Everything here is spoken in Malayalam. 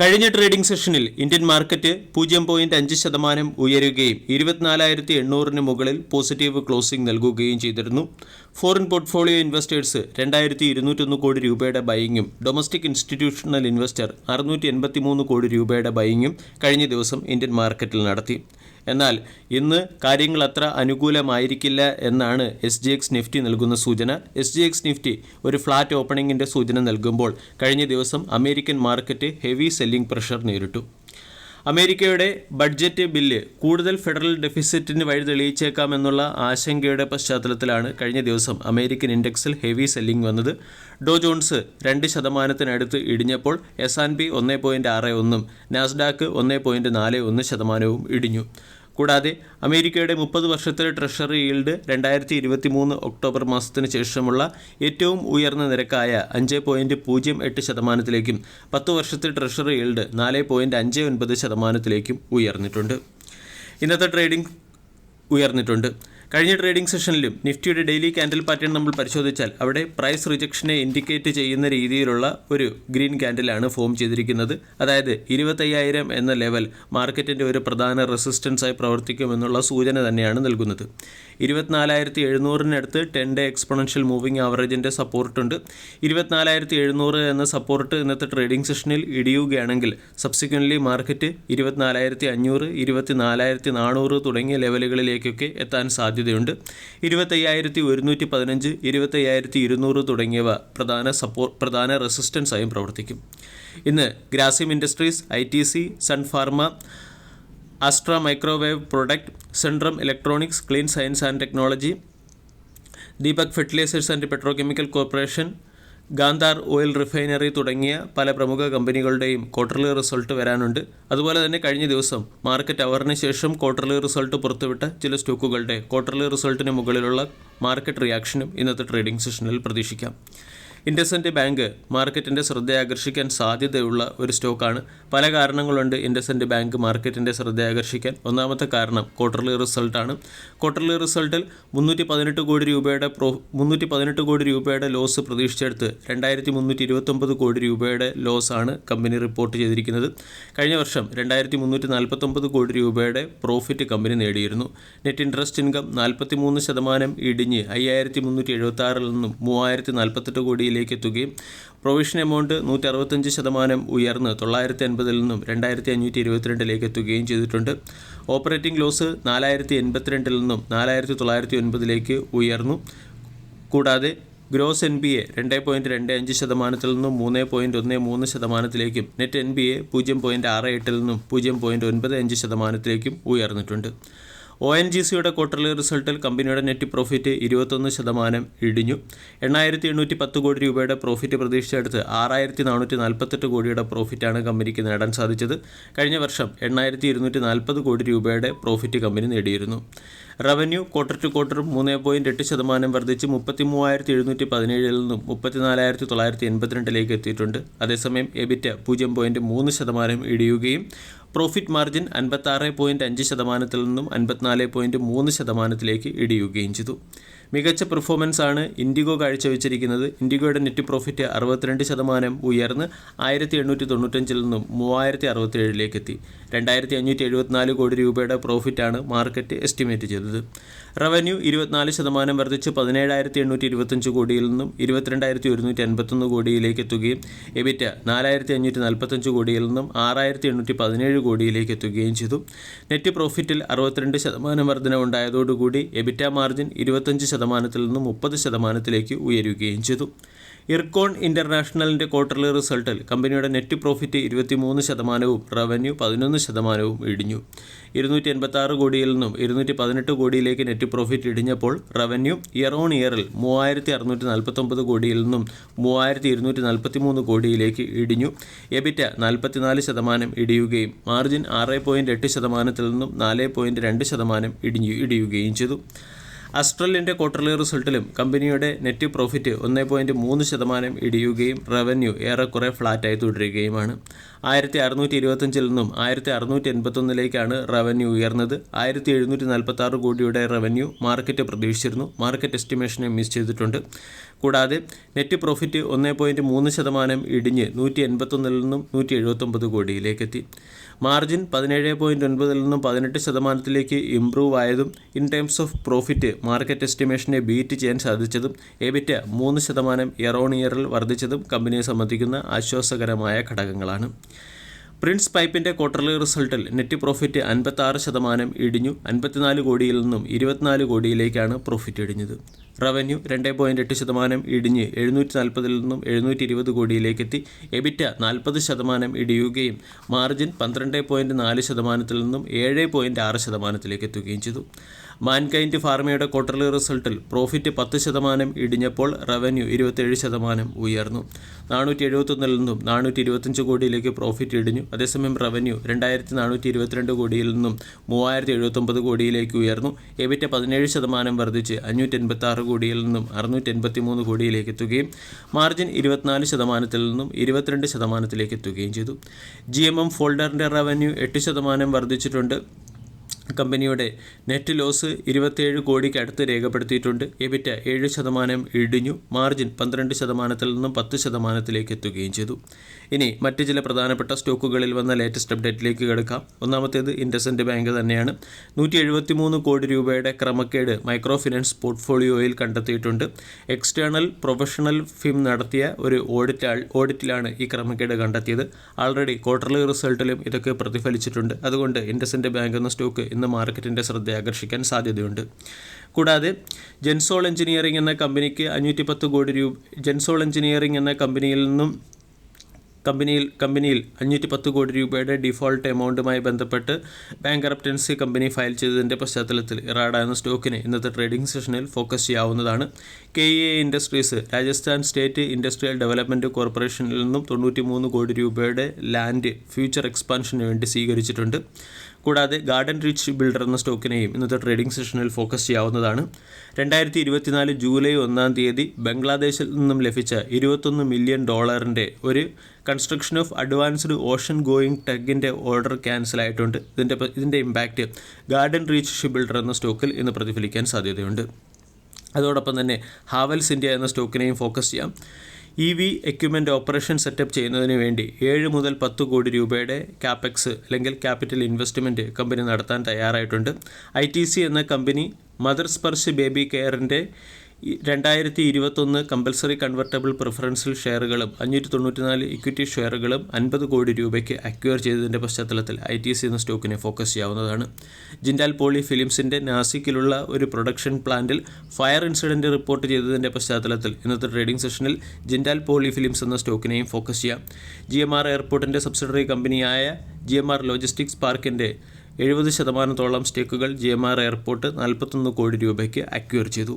കഴിഞ്ഞ ട്രേഡിംഗ് സെഷനിൽ ഇന്ത്യൻ മാർക്കറ്റ് പൂജ്യം പോയിന്റ് അഞ്ച് ശതമാനം ഉയരുകയും ഇരുപത്തിനാലായിരത്തി എണ്ണൂറിന് മുകളിൽ പോസിറ്റീവ് ക്ലോസിംഗ് നൽകുകയും ചെയ്തിരുന്നു. ഫോറിൻ പോർട്ട്ഫോളിയോ ഇൻവെസ്റ്റേഴ്സ് രണ്ടായിരത്തി ഇരുന്നൂറ്റൊന്ന് കോടി രൂപയുടെ ബൈയിങ്ങും ഡൊമസ്റ്റിക് ഇൻസ്റ്റിറ്റ്യൂഷണൽ ഇൻവെസ്റ്റർ അറുന്നൂറ്റി എൺപത്തിമൂന്ന് കോടി രൂപയുടെ ബൈയിങ്ങും കഴിഞ്ഞ ദിവസം ഇന്ത്യൻ മാർക്കറ്റിൽ നടത്തി. എന്നാൽ ഇന്ന് കാര്യങ്ങൾ അത്ര അനുകൂലമായിരിക്കില്ല എന്നാണ് എസ് ജി എക്സ് നിഫ്റ്റി നൽകുന്ന സൂചന. എസ് ജി എക്സ് നിഫ്റ്റി ഒരു ഫ്ലാറ്റ് ഓപ്പണിംഗിന്റെ സൂചന നൽകുമ്പോൾ കഴിഞ്ഞ ദിവസം American market heavy selling pressure നേരിട്ടു. അമേരിക്കയുടെ ബഡ്ജറ്റ് ബില്ല് കൂടുതൽ ഫെഡറൽ ഡെഫിസിറ്റിന് വഴി തെളിയിച്ചേക്കാമെന്നുള്ള ആശങ്കയുടെ പശ്ചാത്തലത്തിലാണ് കഴിഞ്ഞ ദിവസം അമേരിക്കൻ ഇൻഡെക്സിൽ ഹെവി സെല്ലിംഗ് വന്നത്. ഡോ ജോൺസ് രണ്ട് ശതമാനത്തിനടുത്ത് ഇടിഞ്ഞപ്പോൾ എസ് ആൻഡ് പി ഒന്ന് പോയിന്റ് ആറ് ഒന്നും നാസ്ഡാക്ക് ഒന്ന് പോയിന്റ് നാല് ഒന്ന് ശതമാനവും ഇടിഞ്ഞു. കൂടാതെ അമേരിക്കയുടെ മുപ്പത് വർഷത്തെ ട്രഷറി ഈൽഡ് രണ്ടായിരത്തി ഇരുപത്തി മൂന്ന് ഒക്ടോബർ മാസത്തിന് ശേഷമുള്ള ഏറ്റവും ഉയർന്ന നിരക്കായ അഞ്ച് പോയിന്റ് പൂജ്യം എട്ട് ശതമാനത്തിലേക്കും പത്ത് വർഷത്തെ ട്രഷറി ഈൽഡ് നാല് പോയിന്റ് അഞ്ച് ഒൻപത് ശതമാനത്തിലേക്കും ഉയർന്നിട്ടുണ്ട്. ഇന്നത്തെ ട്രേഡിംഗ് ഉയർന്നിട്ടുണ്ട്. കഴിഞ്ഞ ട്രേഡിംഗ് സെഷനിലും നിഫ്റ്റിയുടെ ഡെയിലി ക്യാൻഡിൽ പാറ്റേൺ നമ്മൾ പരിശോധിച്ചാൽ അവിടെ പ്രൈസ് റിജക്ഷനെ ഇൻഡിക്കേറ്റ് ചെയ്യുന്ന രീതിയിലുള്ള ഒരു ഗ്രീൻ ക്യാൻഡിലാണ് ഫോം ചെയ്തിരിക്കുന്നത്. അതായത് ഇരുപത്തയ്യായിരം എന്ന ലെവൽ മാർക്കറ്റിന്റെ ഒരു പ്രധാന റെസിസ്റ്റൻസായി പ്രവർത്തിക്കുമെന്നുള്ള സൂചന തന്നെയാണ് നൽകുന്നത്. ഇരുപത്തിനാലായിരത്തി എഴുന്നൂറിനടുത്ത് ടെൻ ഡേ എക്സ്പൊണൻഷ്യൽ മൂവിംഗ് ആവറേജിന്റെ സപ്പോർട്ടുണ്ട് ഇരുപത്തിനാലായിരത്തി എഴുന്നൂറ് എന്ന സപ്പോർട്ട് ഇന്നത്തെ ട്രേഡിംഗ് സെഷനിൽ ഇടിയുകയാണെങ്കിൽ സബ്സിക്വന്റ്ലി മാർക്കറ്റ് ഇരുപത്തിനാലായിരത്തി അഞ്ഞൂറ് ഇരുപത്തിനാലായിരത്തി നാനൂറ് തുടങ്ങിയ ലെവലുകളിലേക്കൊക്കെ എത്താൻ സാധ്യതയുണ്ട്. ഇരുപത്തയ്യായിരത്തി ഒരുന്നൂറ്റി പതിനഞ്ച് ഇരുപത്തയ്യായിരത്തി ഇരുന്നൂറ് തുടങ്ങിയവ പ്രധാന സപ്പോർട്ട് പ്രധാന റെസിസ്റ്റൻസായും പ്രവർത്തിക്കും. ഇന്ന് Grasim Industries I T C Sun Pharma Astra Microwave Product Centrum Electronics Clean Science and Technology Deepak Fertilisers and Petrochemical Corporation Gandhar Oil Refinery തുടങ്ങിയ പല പ്രമുഖ കമ്പനികളുടെയും ക്വാർട്ടർലി റിസൾട്ട് വരാനുണ്ട്. അതുപോലെ തന്നെ കഴിഞ്ഞ ദിവസം മാർക്കറ്റ് അവറിന് ശേഷം ക്വാർട്ടർലി റിസൾട്ട് പുറത്തുവിട്ട ചില സ്റ്റോക്കുകളുടെ ക്വാർട്ടർലി റിസൾട്ടിന് മുകളിലുള്ള മാർക്കറ്റ് റിയാക്ഷനും ഇന്നത്തെ ട്രേഡിംഗ് സെഷനിൽ പ്രതീക്ഷിക്കാം. ഇൻഡസൻഡ് ബാങ്ക് മാർക്കറ്റിന്റെ ശ്രദ്ധയാകർഷിക്കാൻ സാധ്യതയുള്ള ഒരു സ്റ്റോക്കാണ്. പല കാരണങ്ങളുണ്ട് ഇൻഡസൻഡ് ബാങ്ക് മാർക്കറ്റിന്റെ ശ്രദ്ധയാകർഷിക്കാൻ. ഒന്നാമത്തെ കാരണം ക്വാർട്ടർലി റിസൾട്ടാണ് ക്വാർട്ടർലി റിസൾട്ടിൽ മുന്നൂറ്റി പതിനെട്ട് കോടി രൂപയുടെ പ്രോ മുന്നൂറ്റി പതിനെട്ട് കോടി രൂപയുടെ ലോസ് പ്രതീക്ഷിച്ചെടുത്ത് രണ്ടായിരത്തി മുന്നൂറ്റി ഇരുപത്തൊമ്പത് കോടി രൂപയുടെ ലോസാണ് കമ്പനി റിപ്പോർട്ട് ചെയ്തിരിക്കുന്നത്. കഴിഞ്ഞ വർഷം രണ്ടായിരത്തി മുന്നൂറ്റി നാൽപ്പത്തൊമ്പത് കോടി രൂപയുടെ പ്രോഫിറ്റ് കമ്പനി നേടിയിരുന്നു. നെറ്റ് ഇൻട്രസ്റ്റ് ഇൻകം നാൽപ്പത്തി മൂന്ന് ശതമാനം ഇടിഞ്ഞ് അയ്യായിരത്തി മുന്നൂറ്റി എഴുപത്തി ആറിൽ നിന്നും മൂവായിരത്തി നാൽപ്പത്തെട്ട് കോടിയിലേക്ക് എത്തുകയും പ്രൊവിഷൻ എമൗണ്ട് നൂറ്റി അറുപത്തഞ്ച് ശതമാനം ഉയർന്ന് തൊള്ളായിരത്തി അൻപതിൽ നിന്നും രണ്ടായിരത്തി അഞ്ഞൂറ്റി ഇരുപത്തിരണ്ടിലേക്ക് എത്തുകയും ചെയ്തിട്ടുണ്ട്. ഓപ്പറേറ്റിംഗ് ലോസ് നാലായിരത്തി എൺപത്തിരണ്ടിൽ നിന്നും നാലായിരത്തി തൊള്ളായിരത്തി ഒൻപതിലേക്ക് ഉയർന്നു. കൂടാതെ ഗ്രോസ് എൻ ബി എ രണ്ട് പോയിന്റ് രണ്ട് അഞ്ച് ശതമാനത്തിൽ നിന്നും മൂന്ന് പോയിന്റ് ഒന്ന് മൂന്ന് ശതമാനത്തിലേക്കും നെറ്റ് എൻ ബി എ പൂജ്യം പോയിന്റ് ആറ് എട്ടിൽ നിന്നും പൂജ്യം പോയിന്റ് ഒൻപത് അഞ്ച് ശതമാനത്തിലേക്കും ഉയർന്നിട്ടുണ്ട്. ഒ എൻ ജി സിയുടെ ക്വാർട്ടർലി റിസൾട്ടിൽ കമ്പനിയുടെ നെറ്റ് പ്രോഫിറ്റ് ഇരുപത്തൊന്ന് ശതമാനം ഇടിഞ്ഞു. എണ്ണായിരത്തി എണ്ണൂറ്റി പത്ത് കോടി രൂപയുടെ പ്രോഫിറ്റ് പ്രതീക്ഷിച്ചെടുത്ത് ആറായിരത്തി നാനൂറ്റി നാൽപ്പത്തെട്ട് കോടിയുടെ പ്രോഫിറ്റാണ് കമ്പനിക്ക് നേടാൻ സാധിച്ചത്. കഴിഞ്ഞ വർഷം എണ്ണായിരത്തി ഇരുന്നൂറ്റി നാൽപ്പത് കോടി രൂപയുടെ പ്രോഫിറ്റ് കമ്പനി നേടിയിരുന്നു. റവന്യൂ ക്വാർട്ടർ ടു ക്വാർട്ടർ മൂന്ന് പോയിന്റ് എട്ട് ശതമാനം വർദ്ധിച്ച് മുപ്പത്തി മൂവായിരത്തി എഴുന്നൂറ്റി പതിനേഴിൽ നിന്നും മുപ്പത്തിനാലായിരത്തി തൊള്ളായിരത്തി എൺപത്തിരണ്ടിലേക്ക് എത്തിയിട്ടുണ്ട്. അതേസമയം എബിറ്റ പൂജ്യം പോയിന്റ് മൂന്ന് ശതമാനം ഇടിയുകയും പ്രോഫിറ്റ് മാർജിൻ അൻപത്താറ് പോയിന്റ് അഞ്ച് ശതമാനത്തിൽ നിന്നും അൻപത്തിനാല് പോയിന്റ് മൂന്ന് ശതമാനത്തിലേക്ക് ഇടിയുകയും ചെയ്തു. മികച്ച പെർഫോമൻസ് ആണ് ഇൻഡിഗോ കാഴ്ചവെച്ചിരിക്കുന്നത്. ഇൻഡിഗോയുടെ നെറ്റ് പ്രോഫിറ്റ് അറുപത്തിരണ്ട് ശതമാനം ഉയർന്ന് ആയിരത്തി എണ്ണൂറ്റി തൊണ്ണൂറ്റഞ്ചിൽ നിന്നും മൂവായിരത്തി അറുപത്തിയേഴിലേക്ക് എത്തി രണ്ടായിരത്തി അഞ്ഞൂറ്റി എഴുപത്തിനാല് കോടി രൂപയുടെ പ്രോഫിറ്റാണ് മാർക്കറ്റ് എസ്റ്റിമേറ്റ് ചെയ്തത്. റവന്യൂ ഇരുപത്തിനാല് ശതമാനം വർദ്ധിച്ച് പതിനേഴായിരത്തി എണ്ണൂറ്റി ഇരുപത്തഞ്ച് കോടിയിൽ നിന്നും ഇരുപത്തിരണ്ടായിരത്തി ഒരുന്നൂറ്റി അൻപത്തൊന്ന് കോടിയിലേക്ക് എത്തുകയും എബിറ്റ നാലായിരത്തി അഞ്ഞൂറ്റി നാൽപ്പത്തഞ്ച് കോടിയിൽ നിന്നും ആറായിരത്തി എണ്ണൂറ്റി പതിനേഴ് കോടിയിലേക്ക് എത്തുകയും ചെയ്തു നെറ്റ് പ്രോഫിറ്റിൽ അറുപത്തിരണ്ട് ശതമാനം വർധന ഉണ്ടായതോടുകൂടി എബിറ്റ മാർജിൻ ഇരുപത്തഞ്ച് ശതമാനത്തിൽ നിന്ന് മുപ്പത് ശതമാനത്തിലേക്ക് ഉയരുകയും ചെയ്തു. ഇർക്കോൺ ഇന്റർനാഷണലിന്റെ ക്വാർട്ടർലി റിസൾട്ടിൽ കമ്പനിയുടെ നെറ്റ് പ്രോഫിറ്റ് ഇരുപത്തിമൂന്ന് ശതമാനവും റവന്യൂ പതിനൊന്ന് ശതമാനവും ഇടിഞ്ഞു. ഇരുന്നൂറ്റി എൺപത്തി ആറ് കോടിയിൽ നിന്നും ഇരുന്നൂറ്റി പതിനെട്ട് കോടിയിലേക്ക് നെറ്റ് പ്രോഫിറ്റ് ഇടിഞ്ഞപ്പോൾ റവന്യൂ ഇയർ ഓൺ ഇയറിൽ മൂവായിരത്തി അറുന്നൂറ്റി നാൽപ്പത്തൊമ്പത് കോടിയിൽ നിന്നും മൂവായിരത്തി ഇരുന്നൂറ്റി നാൽപ്പത്തി മൂന്ന് കോടിയിലേക്ക് ഇടിഞ്ഞു. എബിറ്റ നാൽപ്പത്തിനാല് ശതമാനം ഇടിയുകയും മാർജിൻ ആറ് പോയിന്റ് എട്ട് ശതമാനത്തിൽ നിന്നും നാല് പോയിന്റ് രണ്ട് ശതമാനം ഇടിഞ്ഞു ഇടിയുകയും ചെയ്തു. അസ്ട്രലിന്റെ ക്വാർട്ടർലി റിസൾട്ടിലും കമ്പനിയുടെ നെറ്റ് പ്രോഫിറ്റ് ഒന്ന് പോയിന്റ് മൂന്ന് ശതമാനം ഇടിയുകയും റവന്യൂ ഏറെക്കുറെ ഫ്ലാറ്റായി തുടരുകയുമാണ്. ആയിരത്തി അറുന്നൂറ്റി ഇരുപത്തഞ്ചിൽ നിന്നും ആയിരത്തി അറുന്നൂറ്റി എൺപത്തൊന്നിലേക്കാണ് റവന്യൂ ഉയർന്നത്. ആയിരത്തി എഴുന്നൂറ്റി നാൽപ്പത്തി ആറ് കോടിയുടെ റവന്യൂ മാർക്കറ്റ് പ്രതീക്ഷിച്ചിരുന്നു. മാർക്കറ്റ് എസ്റ്റിമേഷനെ മിസ് ചെയ്തിട്ടുണ്ട്. കൂടാതെ നെറ്റ് പ്രോഫിറ്റ് ഒന്ന് പോയിന്റ് മൂന്ന് ശതമാനം ഇടിഞ്ഞ് നൂറ്റി എൺപത്തൊന്നിൽ നിന്നും നൂറ്റി എഴുപത്തൊമ്പത് കോടിയിലേക്കെത്തി. മാർജിൻ പതിനേഴ് പോയിന്റ് ഒൻപതിൽ നിന്നും പതിനെട്ട് ശതമാനത്തിലേക്ക് ഇംപ്രൂവ് ആയതും in terms of profit market എസ്റ്റിമേഷനെ beat ചെയ്യാൻ സാധിച്ചതും എബിറ്റ് മൂന്ന് ശതമാനം ഇയർ ഇയറിൽ വർദ്ധിച്ചതും കമ്പനിയെ സംബന്ധിക്കുന്ന ആശ്വാസകരമായ ഘടകങ്ങളാണ്. പ്രിൻസ് പൈപ്പിന്റെ ക്വാർട്ടർലി റിസൾട്ടിൽ നെറ്റ് പ്രോഫിറ്റ് അൻപത്താറ് ശതമാനം ഇടിഞ്ഞു അൻപത്തിനാല് കോടിയിൽ നിന്നും ഇരുപത്തിനാല് കോടിയിലേക്കാണ് പ്രോഫിറ്റ് ഇടിഞ്ഞത്. റവന്യൂ രണ്ട് പോയിന്റ് എട്ട് ശതമാനം ഇടിഞ്ഞ് എഴുന്നൂറ്റി നാൽപ്പതിൽ നിന്നും എഴുന്നൂറ്റി ഇരുപത് കോടിയിലേക്കെത്തി. എബിറ്റ നാൽപ്പത് ശതമാനം ഇടിയുകയും മാർജിൻ പന്ത്രണ്ട് പോയിന്റ് നാല് ശതമാനത്തിൽ നിന്നും ഏഴ് പോയിന്റ് ആറ് ശതമാനത്തിലേക്ക് എത്തുകയും ചെയ്തു. മാൻകൈൻഡ് ഫാർമയുടെ ക്വാർട്ടർലി റിസൾട്ടിൽ പ്രോഫിറ്റ് പത്ത് ശതമാനം ഇടിഞ്ഞപ്പോൾ റവന്യൂ ഇരുപത്തേഴ് ശതമാനം ഉയർന്നു. നാനൂറ്റി എഴുപത്തൊന്നിൽ നിന്നും നാനൂറ്റി ഇരുപത്തഞ്ച് കോടിയിലേക്ക് പ്രോഫിറ്റ് ഇടിഞ്ഞു. അതേസമയം റവന്യൂ രണ്ടായിരത്തി നാനൂറ്റി ഇരുപത്തിരണ്ട് കോടിയിൽ നിന്നും മൂവായിരത്തി എഴുപത്തൊമ്പത് കോടിയിലേക്ക് ഉയർന്നു. എബിറ്റ പതിനേഴ് ശതമാനം വർദ്ധിച്ച് അഞ്ഞൂറ്റി എൺപത്തി ആറ് കോടിയിൽ നിന്നും അറുന്നൂറ്റി എൺപത്തി മൂന്ന് കോടിയിലേക്ക് എത്തുകയും മാർജിൻ ഇരുപത്തിനാല് ശതമാനത്തിൽ നിന്നും ഇരുപത്തിരണ്ട് ശതമാനത്തിലേക്ക് എത്തുകയും ചെയ്തു. ജി എം എം ഫോൾഡറിന്റെ റവന്യൂ എട്ട് ശതമാനം വർദ്ധിച്ചിട്ടുണ്ട്. കമ്പനിയുടെ നെറ്റ് ലോസ് ഇരുപത്തിയേഴ് കോടിക്ക് അടുത്ത് രേഖപ്പെടുത്തിയിട്ടുണ്ട്. എബിറ്റ ഏഴ് ശതമാനം ഇടിഞ്ഞു. മാർജിൻ പന്ത്രണ്ട് ശതമാനത്തിൽ നിന്നും പത്ത് ശതമാനത്തിലേക്ക് എത്തുകയും ചെയ്തു. ഇനി മറ്റ് ചില പ്രധാനപ്പെട്ട സ്റ്റോക്കുകളിൽ വന്ന ലേറ്റസ്റ്റ് അപ്ഡേറ്റിലേക്ക് കിടക്കാം. ഒന്നാമത്തേത് ഇൻഡസൻഡ് ബാങ്ക് തന്നെയാണ്. നൂറ്റി എഴുപത്തി മൂന്ന് കോടി രൂപയുടെ ക്രമക്കേട് മൈക്രോ ഫിനാൻസ് പോർട്ട്ഫോളിയോയിൽ കണ്ടെത്തിയിട്ടുണ്ട്. എക്സ്റ്റേണൽ പ്രൊഫഷണൽ ഫിം നടത്തിയ ഒരു ഓഡിറ്റ് ഓഡിറ്റിലാണ് ഈ ക്രമക്കേട് കണ്ടെത്തിയത്. ആൾറെഡി ക്വാർട്ടർലി റിസൾട്ടിലും ഇതൊക്കെ പ്രതിഫലിച്ചിട്ടുണ്ട്. അതുകൊണ്ട് ഇൻഡസൻഡ് ബാങ്ക് എന്ന സ്റ്റോക്ക് ഇന്ന് മാർക്കറ്റിന്റെ ശ്രദ്ധ ആകർഷിക്കാൻ സാധ്യതയുണ്ട്. കൂടാതെ ജെൻസോൾ എഞ്ചിനീയറിംഗ് എന്ന കമ്പനിക്ക് അഞ്ഞൂറ്റി പത്ത് കോടി രൂപ ജെൻസോൾ എഞ്ചിനീയറിംഗ് എന്ന കമ്പനിയിൽ നിന്നും കമ്പനിയിൽ കമ്പനിയിൽ അഞ്ഞൂറ്റി പത്ത് കോടി രൂപയുടെ ഡിഫോൾട്ട് എമൗണ്ടുമായി ബന്ധപ്പെട്ട് ബാങ്ക് കമ്പനി ഫയൽ ചെയ്തതിന്റെ പശ്ചാത്തലത്തിൽ ഇറാഡ എന്ന സ്റ്റോക്കിനെ ഇന്നത്തെ ട്രേഡിംഗ് സെഷനിൽ ഫോക്കസ് ചെയ്യാവുന്നതാണ്. K A Industries Rajasthan State Industrial Development കോർപ്പറേഷനിൽ നിന്നും തൊണ്ണൂറ്റി മൂന്ന് കോടി രൂപയുടെ ലാൻഡ് ഫ്യൂച്ചർ എക്സ്പാൻഷന് വേണ്ടി സ്വീകരിച്ചിട്ടുണ്ട്. കൂടാതെ ഗാർഡൻ റിച്ച് ബിൽഡർ എന്ന സ്റ്റോക്കിനെയും ഇന്നത്തെ ട്രേഡിംഗ് സെഷനിൽ ഫോക്കസ് ചെയ്യാവുന്നതാണ്. രണ്ടായിരത്തി ഇരുപത്തിനാല് ജൂലൈ ഒന്നാം തീയതി ബംഗ്ലാദേശിൽ നിന്നും ലഭിച്ച ഇരുപത്തൊന്ന് മില്യൺ ഡോളറിന്റെ ഒരു construction of advanced ocean going ടെഗിന്റെ order cancel ആയിട്ടുണ്ട്. ഇതിന്റെ ഇതിന്റെ impact garden reach ship builder എന്ന സ്റ്റോക്കിൽ ഇന്ന് പ്രതിഫലിക്കാൻ സാധ്യതയുണ്ട്. അതോടൊപ്പം തന്നെ ഹാവൽസ് ഇന്ത്യ എന്ന സ്റ്റോക്കിനെയും ഫോക്കസ് ചെയ്യാം. E V equipment operation setup ചെയ്യുന്നതിന് വേണ്ടി ഏഴ് മുതൽ പത്ത് കോടി രൂപയുടെ ക്യാപെക്സ് അല്ലെങ്കിൽ ക്യാപിറ്റൽ ഇൻവെസ്റ്റ്മെന്റ് കമ്പനി നടത്താൻ തയ്യാറായിട്ടുണ്ട്. ഐ ടി സി എന്ന കമ്പനി മദർ സ്പർശ് ബേബി കെയറിന്റെ രണ്ടായിരത്തി ഇരുപത്തൊന്ന് കമ്പൽസറി കൺവെർട്ടബിൾ പ്രിഫറൻഷ്യൽ ഷെയറുകളും അഞ്ഞൂറ്റി തൊണ്ണൂറ്റിനാല് ഇക്വിറ്റി ഷെയറുകളും അൻപത് കോടി രൂപയ്ക്ക് അക്വയർ ചെയ്തതിന്റെ പശ്ചാത്തലത്തിൽ ഐ ടി സി എന്ന സ്റ്റോക്കിനെ ഫോക്കസ് ചെയ്യാവുന്നതാണ്. ജിൻഡാൽ പോളി ഫിലിംസിന്റെ നാസിക്കിലുള്ള ഒരു പ്രൊഡക്ഷൻ പ്ലാന്റിൽ ഫയർ ഇൻസിഡന്റ് റിപ്പോർട്ട് ചെയ്തതിന്റെ പശ്ചാത്തലത്തിൽ ഇന്നത്തെ ട്രേഡിംഗ് സെഷനിൽ ജിൻഡാൽ പോളി ഫിലിംസ് എന്ന സ്റ്റോക്കിനെയും ഫോക്കസ് ചെയ്യാം. ജി എം ആർ എയർപോർട്ടിന്റെ സബ്സിഡറി കമ്പനിയായ ജി എം ആർ ലോജിസ്റ്റിക്സ് പാർക്കിന്റെ എഴുപത് ശതമാനത്തോളം സ്റ്റേക്കുകൾ ജി എം ആർ എയർപോർട്ട് നാൽപ്പത്തൊന്ന് കോടി രൂപയ്ക്ക് അക്വയർ ചെയ്തു.